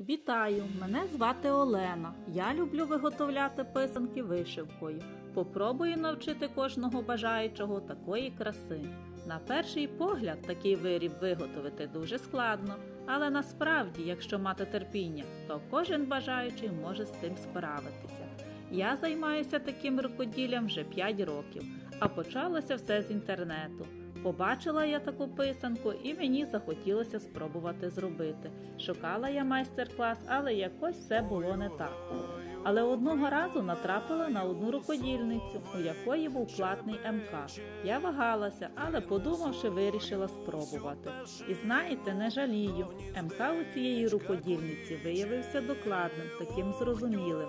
Вітаю! Мене звати Олена. Я люблю виготовляти писанки вишивкою. Попробую навчити кожного бажаючого такої краси. На перший погляд такий виріб виготовити дуже складно, але насправді, якщо мати терпіння, то кожен бажаючий може з тим справитися. Я займаюся таким рукоділлям вже 5 років, а почалося все з інтернету. Побачила я таку писанку і мені захотілося спробувати зробити. Шукала я майстер-клас, але якось все було не так. Але одного разу натрапила на одну рукодільницю, у якої був платний МК. Я вагалася, але подумавши, вирішила спробувати. І знаєте, не жалію. МК у цієї рукодільниці виявився докладним, таким зрозумілим.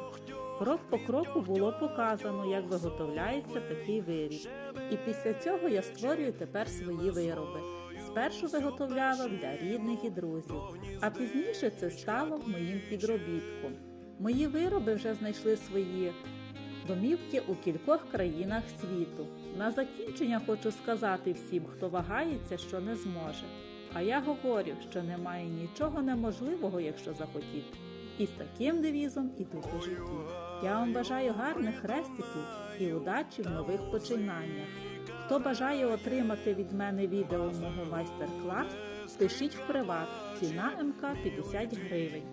Крок по кроку було показано, як виготовляється такий виріб. І після цього я створюю тепер свої вироби. Спершу виготовляла для рідних і друзів, а пізніше це стало моїм підробітком. Мої вироби вже знайшли свої домівки у кількох країнах світу. На закінчення хочу сказати всім, хто вагається, що не зможе. А я говорю, що немає нічого неможливого, якщо захотіти. І з таким девізом іду по житті. Я вам бажаю гарних хрестиків і удачі в нових починаннях. Хто бажає отримати від мене відео мого майстер-клас, пишіть в приват. Ціна МК 50 гривень.